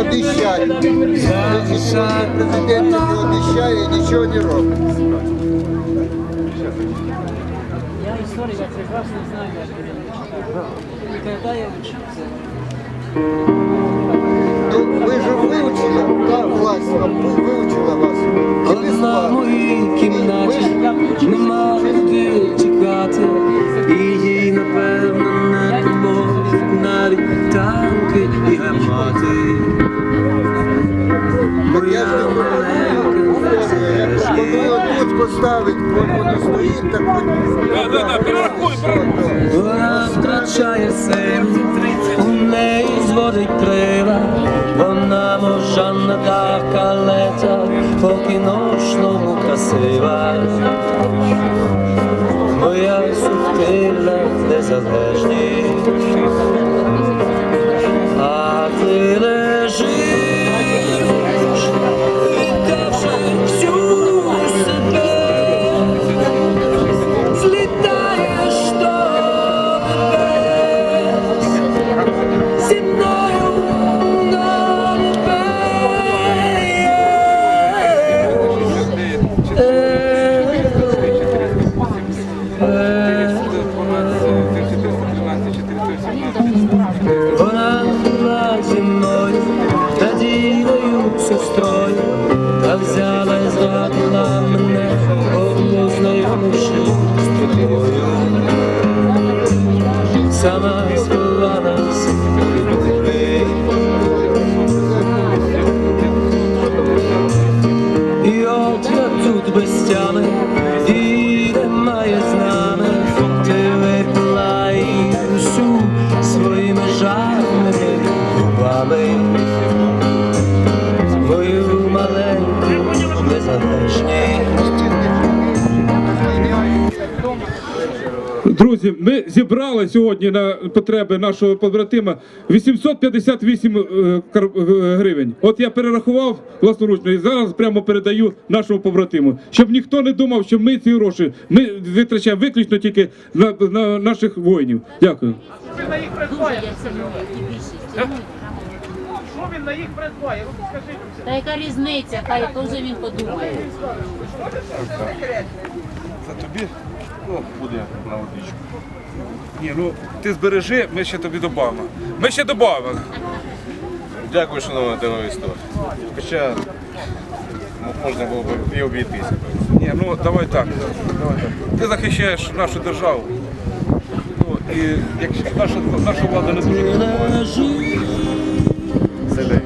обіцяє. Президент не і нічого не робить. Я історію прекрасно знаю когда я учился, і гармати. Я ж тут поставити, воно стоїть, так Вона втрачає силу, у неї зводить крила, вона можна така лета, по кіношному красива. Моя субтильна незалежність, Вона була зі мною, надійною сестрою, та взяла і зрадила мене, познайомивши з тобою. Сама сховалась тут без тями, і немає з нами, ти і усю своїми жарними губами. Мою маленьку незалежність. Друзі, ми зібрали сьогодні на потреби нашого побратима 858 е, е, гривень. От я перерахував власноручно і зараз прямо передаю нашому побратиму, щоб ніхто не думав, що ми ці гроші ми витрачаємо виключно тільки на, на наших воїнів. Дякую. він на їх придбає? Що він на їх придбає? Ви скажіть. Та яка різниця, хай теж він подумає. За тобі ну, буде на водичку. Ні, ну ти збережи, ми ще тобі додамо. Ми ще додамо. Дякую, шановне товариство. Хоча можна було б і обійтися. Ні, ну давай так. Ти захищаєш нашу державу. Ну, і якщо наша, наша влада не дуже допомагає. Селяй.